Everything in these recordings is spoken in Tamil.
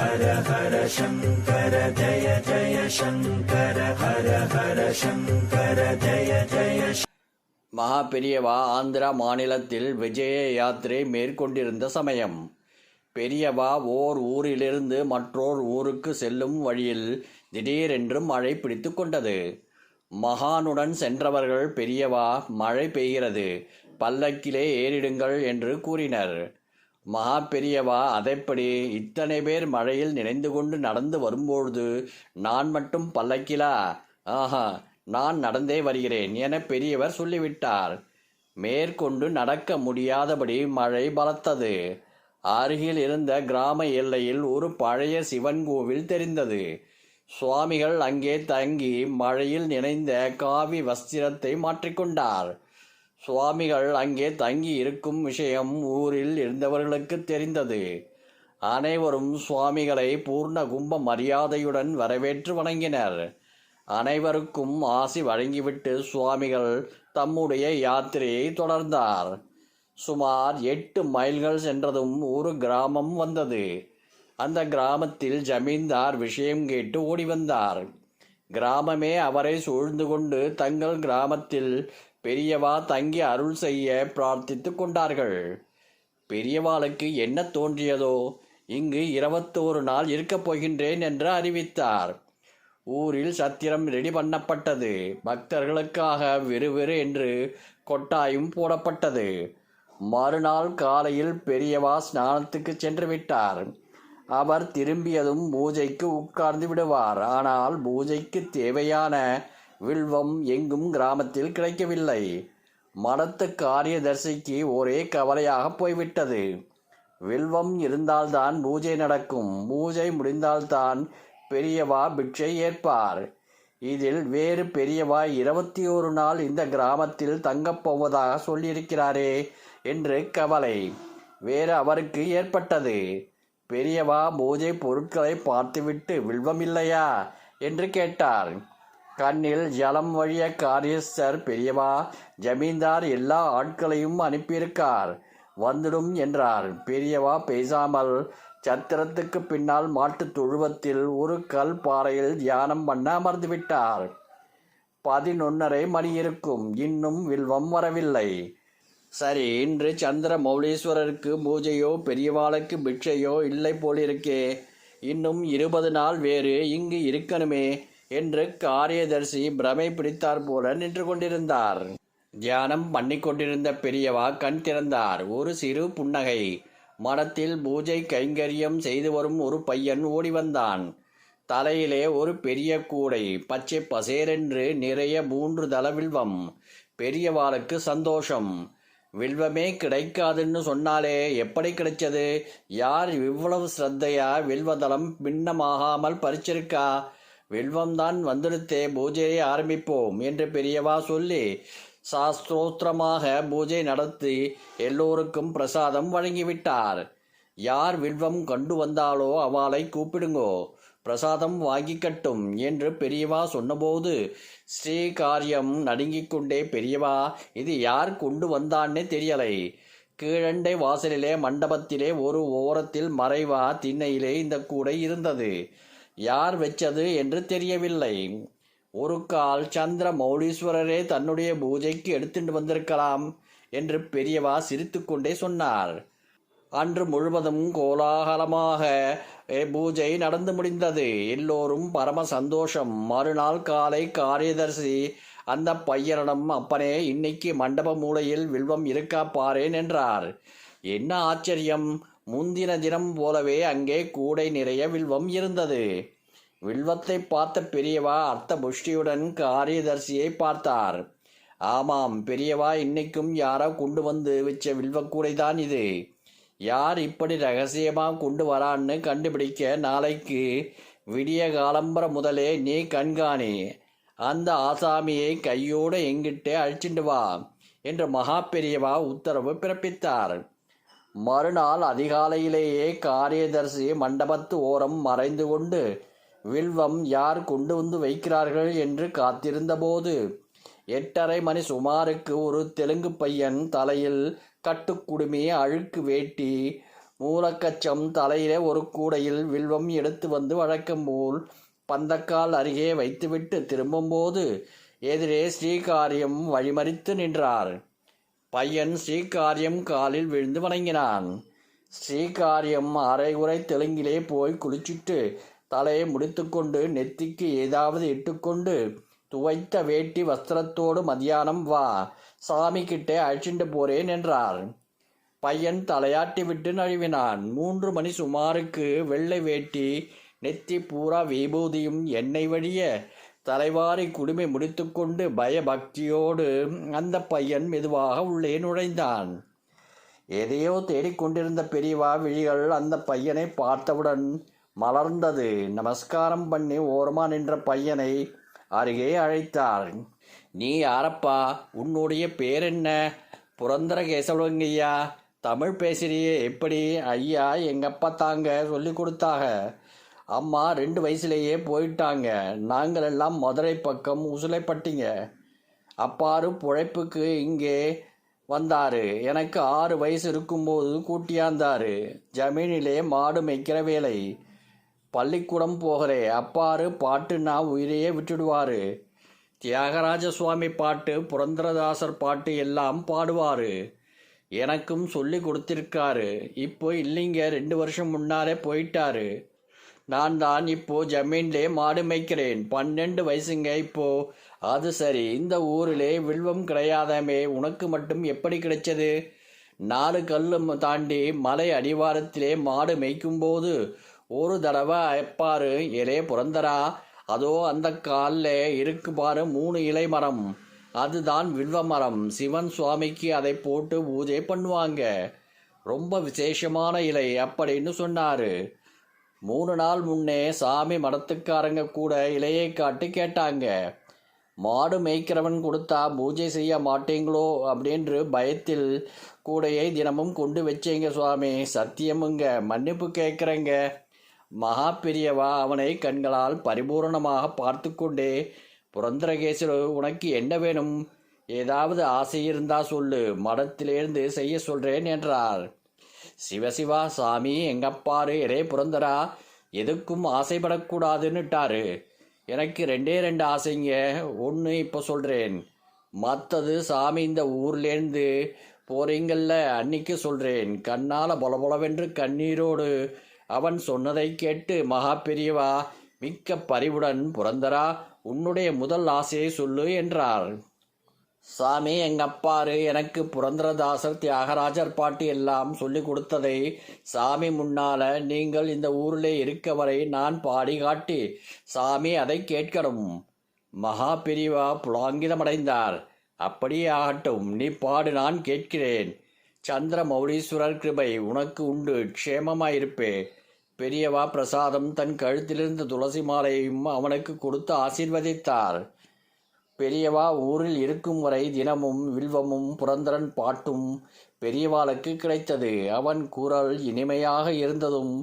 ஹர ஹர சங்கர ஜய ஜய சங்கர ஹர ஹர சங்கர ஜய ஜய மகா பெரியவா ஆந்திரா மாநிலத்தில் விஜய யாத்திரை மேற்கொண்டிருந்த சமயம். பெரியவா ஓர் ஊரிலிருந்து மற்றோர் ஊருக்கு செல்லும் வழியில் திடீரென்று மழை பிடித்து கொண்டது. மகானுடன் சென்றவர்கள் பெரியவா மழை பெய்கிறது. பல்லக்கிலே ஏறிடுங்கள் என்று கூறினர். மகா பெரியவா அதைப்படி? இத்தனை பேர் மழையில் நினைந்து கொண்டு நடந்து வரும்பொழுது நான் மட்டும் பல்லக்கிலா? ஆஹா நான் நடந்தே வருகிறேன் என பெரியவர் சொல்லிவிட்டார். மேற்கொண்டு நடக்க முடியாதபடி மழை பலத்தது. அருகில் இருந்த கிராம எல்லையில் ஒரு பழைய சிவன் கோவில் தெரிந்தது. சுவாமிகள் அங்கே தங்கி மழையில் நினைந்த காவி வஸ்திரத்தை மாற்றிக்கொண்டார். சுவாமிகள் அங்கே தங்கி இருக்கும் விஷயம் ஊரில் இருந்தவர்களுக்கு தெரிந்தது. அனைவரும் சுவாமிகளை பூர்ண கும்ப மரியாதையுடன் வரவேற்று வணங்கினர். அனைவருக்கும் ஆசி வழங்கிவிட்டு சுவாமிகள் தம்முடைய யாத்திரையை தொடர்ந்தார். சுமார் எட்டு மைல்கள் சென்றதும் ஒரு கிராமம் வந்தது. அந்த கிராமத்தில் ஜமீன்தார் விஷயம் கேட்டு ஓடி வந்தார். கிராமமே அவரை சூழ்ந்து கொண்டு தங்கள் கிராமத்தில் பெரியவா தங்கி அருள் செய்ய பிரார்த்தித்து கொண்டார்கள். பெரியவாளுக்கு என்ன தோன்றியதோ இங்கு இருபத்தோரு நாள் இருக்கப் போகின்றேன் என்று அறிவித்தார். ஊரில் சத்திரம் ரெடி பண்ணப்பட்டது. பக்தர்களுக்காக விறுவிறு என்று கொட்டாயும் போடப்பட்டது. மறுநாள் காலையில் பெரியவா ஸ்நானத்துக்கு சென்று விட்டார் அவர் திரும்பியதும் பூஜைக்கு உட்கார்ந்து விடுவார். ஆனால் பூஜைக்கு தேவையான வில்வம் எங்கும் கிராமத்தில் கிடைக்கவில்லை. மடத்து காரியதர்சிக்கு ஒரே கவலையாக போய்விட்டது. வில்வம் இருந்தால்தான் பூஜை நடக்கும். பூஜை முடிந்தால்தான் பெரியவா பிட்சை ஏற்பார். இதில் வேறு பெரியவா இருபத்தி ஒரு நாள் இந்த கிராமத்தில் தங்கப் போவதாக சொல்லியிருக்கிறாரே என்று கவலை வேறு அவருக்கு ஏற்பட்டது. பெரியவா பூஜை பொருட்களை பார்த்துவிட்டு வில்வம் இல்லையா? என்று கேட்டார். கண்ணில் ஜலம் வழிய காரியஸ்தர் பெரியவா ஜமீன்தார் எல்லா ஆட்களையும் அனுப்பியிருக்கார். வந்துடும் என்றார். பெரியவா பேசாமல் சத்திரத்துக்கு பின்னால் மாட்டுத் தொழுவத்தில் ஒரு கல் பாறையில் தியானம் பண்ண அமர்ந்து விட்டார் பதினொன்னரை மணி இருக்கும். இன்னும் வில்வம் வரவில்லை. சரி இன்று சந்திர மௌலீஸ்வரருக்கு பூஜையோ பெரியவாளுக்கு பிட்சையோ இல்லை போலிருக்கே. இன்னும் இருபது நாள் வேறு இங்கு இருக்கணுமே. என்று காரியதர்சி பிரமை பிடித்தார் போல நின்று கொண்டிருந்தார். தியானம் பண்ணி கொண்டிருந்த பெரியவா கண் திறந்தார். ஒரு சிறு புன்னகை. மரத்தில் பூஜை கைங்கரியம் செய்து வரும் ஒரு பையன் ஓடி வந்தான். தலையிலே ஒரு பெரிய கூடை. பச்சை பசேரென்று நிறைய மூன்று தள வில்வம். பெரியவாளுக்கு சந்தோஷம். வில்வமே கிடைக்காதுன்னு சொன்னாலே எப்படி கிடைச்சது? யார் இவ்வளவு ஸ்ரத்தையா? வில்வதளம் பின்னமாகாமல் பறிச்சிருக்கா? வில்வம்தான் வந்துடுத்தே பூஜையை ஆரம்பிப்போம் என்று பெரியவா சொல்லி சாஸ்திரோத்திரமாக பூஜை நடத்தி எல்லோருக்கும் பிரசாதம் வழங்கிவிட்டார். யார் வில்வம் கொண்டு வந்தாலோ அவளை கூப்பிடுங்கோ பிரசாதம் வாங்கிக்கட்டும் என்று பெரியவா சொன்னபோது ஸ்ரீகாரியம் நடுங்கிக் கொண்டே பெரியவா இது யார் கொண்டு வந்தான்னே தெரியலை. கீழண்டை வாசலிலே மண்டபத்திலே ஒரு ஓரத்தில் மறைவா திண்ணையிலே இந்த கூடை இருந்தது. யார் வச்சது என்று தெரியவில்லை. ஒரு கால் சந்திர மௌலீஸ்வரரே தன்னுடைய பூஜைக்கு எடுத்துட்டு வந்திருக்கலாம் என்று பெரியவா சிரித்துக்கொண்டே சொன்னார். அன்று முழுவதும் கோலாகலமாக பூஜை நடந்து முடிந்தது. எல்லோரும் பரம சந்தோஷம். மறுநாள் காலை காரியதர்சி அந்த பையனிடம் அப்பனே இன்னைக்கு மண்டப மூலையில் வில்வம் இருக்கா பாரேன் என்றார். என்ன ஆச்சரியம்? முந்தின தினம் போலவே அங்கே கூடை நிறைய வில்வம் இருந்தது. வில்வத்தை பார்த்த பெரியவா அர்த்த புஷ்டியுடன் காரியதர்சியை பார்த்தார். ஆமாம் பெரியவா இன்னைக்கும் யாரோ கொண்டு வந்து வச்ச வில்வக்கூடைதான் இது. யார் இப்படி ரகசியமாக கொண்டு வரான்னு கண்டுபிடிக்க நாளைக்கு விடிய காலம்பர முதலே நீ கண்காணி. அந்த ஆசாமியை கையோடு எங்கிட்டே அழிச்சிட்டு வா என்று மகா பெரியவா உத்தரவு பிறப்பித்தார். மறுநாள் அதிகாலையிலேயே காரியதர்சி மண்டபத்து ஓரம் மறைந்து கொண்டு வில்வம் யார் கொண்டு வந்து வைக்கிறார்கள் என்று காத்திருந்தபோது எட்டரை மணி சுமாருக்கு ஒரு தெலுங்கு பையன் தலையில் கட்டுக்குடுமி அழுக்கு வேட்டி மூலக்கச்சம் தலையிலே ஒரு கூடையில் வில்வம் எடுத்து வந்து வழக்கம் போல் பந்தக்கால் அருகே வைத்துவிட்டு திரும்பும்போது எதிரே ஸ்ரீகாரியம் வழிமறித்து நின்றார். பையன் ஸ்ரீகாரியம் காலில் விழுந்து வணங்கினான். ஸ்ரீகாரியம் அரைகுறை தெலுங்கிலே போய் குளிச்சிட்டு தலையை முடித்துக்கொண்டு நெத்திக்கு ஏதாவது இட்டுக்கொண்டு துவைத்த வேட்டி வஸ்திரத்தோடு மதியானம் வா சாமி கிட்டே அழிச்சுண்டு போறேன் என்றார். பையன் தலையாட்டி விட்டு நழுவினான். மூன்று மணி சுமாருக்கு வெள்ளை வேட்டி நெத்தி பூரா விபூதியும் எண்ணெய் வழிய தலைவாரி குடுமி முடித்துக்கொண்டு பயபக்தியோடு அந்த பையன் மெதுவாக உள்ளே நுழைந்தான். எதையோ தேடிக்கொண்டிருந்த பெரியவா விழிகள் அந்த பையனை பார்த்தவுடன் மலர்ந்தது. நமஸ்காரம் பண்ணி ஓரமா நின்ற பையனை அருகே அழைத்தார். நீ யாரப்பா? உன்னுடைய பேர் என்ன? புரந்தர கேசவங்கய்யா தமிழ் பேசுறியே எப்படி? ஐயா எங்கப்பா தாங்க? சொல்லி கொடுத்தாக. அம்மா ரெண்டு வயசுலேயே போயிட்டாங்க. நாங்களெல்லாம் மதுரை பக்கம் உசுலைப்பட்டீங்க. அப்பாரு பிழைப்புக்கு இங்கே வந்தார். எனக்கு ஆறு வயசு இருக்கும்போது கூட்டியாந்தார். ஜமீனிலே மாடு மேய்க்கிற வேலை. பள்ளிக்கூடம் போகிறே. அப்பாரு பாட்டுன்னா உயிரையே விட்டுடுவார். தியாகராஜ சுவாமி பாட்டு புரந்தரதாசர் பாட்டு எல்லாம் பாடுவார். எனக்கும் சொல்லி கொடுத்திருக்காரு. இப்போ இல்லைங்க ரெண்டு வருஷம் முன்னாலே போயிட்டாரு. நான் தான் இப்போ ஜமீன்லே மாடு மேய்க்கிறேன். பன்னெண்டு வயசுங்க இப்போ. அது சரி இந்த ஊரிலே வில்வம் கிடையாதமே. உனக்கு மட்டும் எப்படி கிடைச்சது? நாலு கல் தாண்டி மலை அடிவாரத்திலே மாடு மேய்க்கும்போது ஒரு தடவை எப்பாரு இலே புறந்தரா அதோ அந்த காலில் இருக்கு பாரு மூணு இலை மரம். அதுதான் வில்வ மரம். சிவன் சுவாமிக்கு அதை போட்டு பூஜை பண்ணுவாங்க. ரொம்ப விசேஷமான இலை அப்படின்னு சொன்னாரு. மூணு நாள் முன்னே சாமி மடத்துக்காரங்க கூட இலையை காட்டி கேட்டாங்க. மாடு மேய்க்கிறவன் கொடுத்தா பூஜை செய்ய மாட்டீங்களோ அப்படின்று பயத்தில் கூடையை தினமும் கொண்டு வச்சேங்க சுவாமி. சத்தியமுங்க மன்னிப்பு கேட்குறேங்க. மகா பெரியவா அவனை கண்களால் பரிபூரணமாக பார்த்து கொண்டே புரந்தரகேசரு உனக்கு என்ன வேணும்? ஏதாவது ஆசை இருந்தா சொல்லு. மடத்திலிருந்து செய்ய சொல்றேன் என்றார். சிவசிவா சாமி எங்கப்பாரு எரே புரந்தரா எதுக்கும் ஆசைப்படக்கூடாதுன்னுட்டாரு. எனக்கு ரெண்டே ரெண்டு ஆசைங்க. ஒன்று இப்போ சொல்கிறேன் மற்றது சாமி இந்த ஊர்லேருந்து போறீங்கள்ல அன்னைக்கு சொல்கிறேன் கண்ணால் பொலபொலவென்று கண்ணீரோடு அவன் சொன்னதை கேட்டு மகா பெரியவா மிக்க பரிவுடன் புரந்தரா உன்னுடைய முதல் ஆசையை சொல்லு என்றார். சாமி எங்கப்பாரு எனக்கு புரந்தரதாசர் தியாகராஜர் பாட்டி எல்லாம் சொல்லி கொடுத்ததை சாமி முன்னால நீங்கள் இந்த ஊரில் இருக்க வரை நான் பாடி காட்டி சாமி அதை கேட்கணும். மகா பிரிவா புலாங்கிதமடைந்தார். அப்படியே ஆகட்டும் நீ பாடு நான் கேட்கிறேன். சந்திர மௌரீஸ்வரர் கிருபை உனக்கு உண்டு க்ஷேமமாயிருப்பே. பெரியவா பிரசாதம் தன் கழுத்திலிருந்த துளசி மாலையும் அவனுக்கு கொடுத்து ஆசீர்வதித்தார். பெரியவா ஊரில் இருக்கும் வரை தினமும் வில்வமும் புரந்தரன் பாட்டும் பெரியவாளுக்கு கிடைத்தது. அவன் குரல் இனிமையாக இருந்ததும்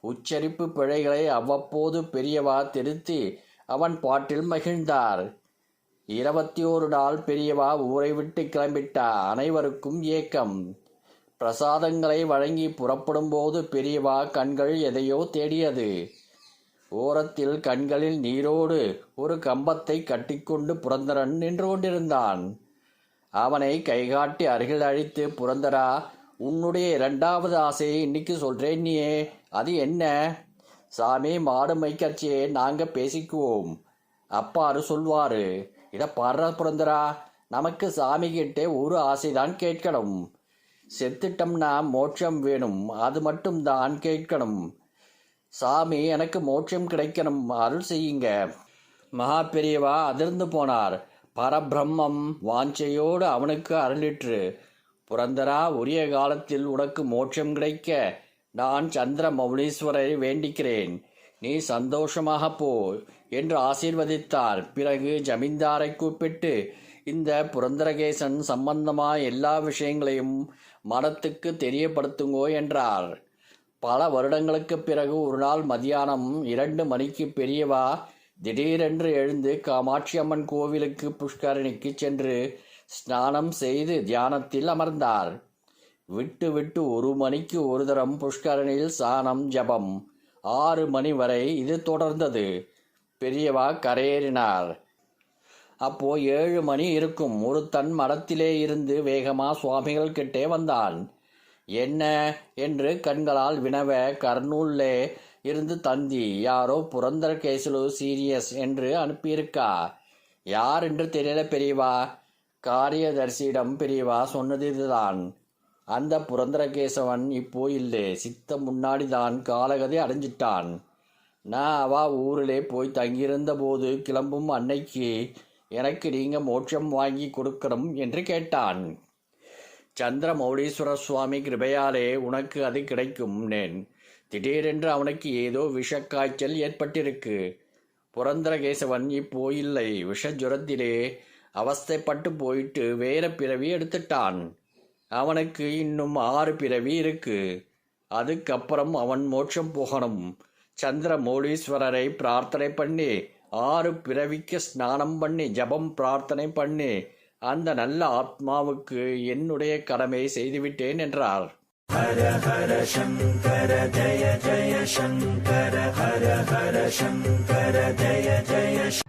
உச்சரிப்பு பிழைகளை அவ்வப்போது பெரியவா திருத்தி அவன் பாட்டில் மகிழ்ந்தார். இருபத்தி ஓரு நாள் பெரியவா ஊரை விட்டு கிளம்பிட்டா அனைவருக்கும் ஏக்கம். பிரசாதங்களை வழங்கி புறப்படும்போது பெரியவா கண்கள் எதையோ தேடியது. ஓரத்தில் கண்களில் நீரோடு ஒரு கம்பத்தை கட்டிக்கொண்டு புரந்தரன் நின்று கொண்டிருந்தான். அவனை கைகாட்டி அருகில் அழைத்து புரந்தரா உன்னுடைய இரண்டாவது ஆசையை இன்னைக்கு சொல்றேன் நீயே அது என்ன? சாமி மாடு மைக்கட்சியே நாங்க பேசிக்குவோம். அப்பாரு சொல்வாரு இதை பாடுற புரந்தரா நமக்கு சாமி கிட்டே ஒரு ஆசைதான் கேட்கணும். செத்துட்டம்னா மோட்சம் வேணும் அது மட்டும் தான் கேட்கணும். சாமி எனக்கு மோட்சம் கிடைக்கணும். அருள் செய்யுங்க. மகா பெரியவா அதிர்ந்து போனார். பரபிரம்மம் வாஞ்சையோடு அவனுக்கு அருளிற்று. புரந்தரா உரிய காலத்தில் உனக்கு மோட்சம் கிடைக்க நான் சந்திர மௌனீஸ்வரரை வேண்டிக்கிறேன். நீ சந்தோஷமாக போ என்று ஆசீர்வதித்தார். பிறகு ஜமீன்தாரை கூப்பிட்டு இந்த புரந்தரகேசன் சம்பந்தமாக எல்லா விஷயங்களையும் மடத்துக்கு தெரியப்படுத்துங்கோ என்றார். பல வருடங்களுக்கு பிறகு ஒரு நாள் மதியானம் இரண்டு மணிக்கு பெரியவா திடீரென்று எழுந்து காமாட்சி அம்மன் கோவிலுக்கு புஷ்கரணிக்கு சென்று ஸ்நானம் செய்து தியானத்தில் அமர்ந்தார். விட்டு விட்டு ஒரு மணிக்கு ஒரு தரம் புஷ்கரணியில் சாணம் ஜபம். ஆறு மணி வரை இது தொடர்ந்தது. பெரியவா கரையேறினார். அப்போ ஏழு மணி இருக்கும். ஒரு தன் மடத்திலே இருந்து வேகமா சுவாமிகள் கிட்டே வந்தான். என்ன என்று கண்களால் வினவ கர்னூல்லே இருந்து தந்தி யாரோ புரந்தர கேசுலு சீரியஸ் என்று அனுப்பியிருக்கா? யார் என்று தெரியல பெரியவா? காரியதர்சியிடம் பெரியவா சொன்னது இதுதான். அந்த புரந்தரகேசவன் இப்போ இல்லை சித்த முன்னாடி தான் காலகதை அடைஞ்சிட்டான். நான் அவா ஊரிலே போய் தங்கியிருந்த போது கிளம்பும் அன்னைக்கு எனக்கு நீங்க மோட்சம் வாங்கி கொடுக்கணும் என்று கேட்டான். சந்திரமௌலீஸ்வர சுவாமி கிருபையாலே உனக்கு அது கிடைக்கும் நேன் திடீரென்று அவனுக்கு ஏதோ விஷக்காய்ச்சல் ஏற்பட்டிருக்கு. புரந்தரகேசவன் இப்போ இல்லை விஷஜுரத்திலே அவஸ்தைப்பட்டு போயிட்டு வேற பிறவி எடுத்துட்டான். அவனுக்கு இன்னும் ஆறு பிறவி இருக்கு. அதுக்கப்புறம் அவன் மோட்சம் போகணும். சந்திரமௌலீஸ்வரரை பிரார்த்தனை பண்ணி ஆறு பிறவிக்கு ஸ்நானம் பண்ணி ஜபம் பிரார்த்தனை பண்ணி அந்த நல்ல ஆத்மாவுக்கு என்னுடைய கடமை செய்துவிட்டேன் என்றார். ஹர ஹர சங்கர ஜய ஜய சங்கர ஹர ஹர சங்கர ஜய ஜய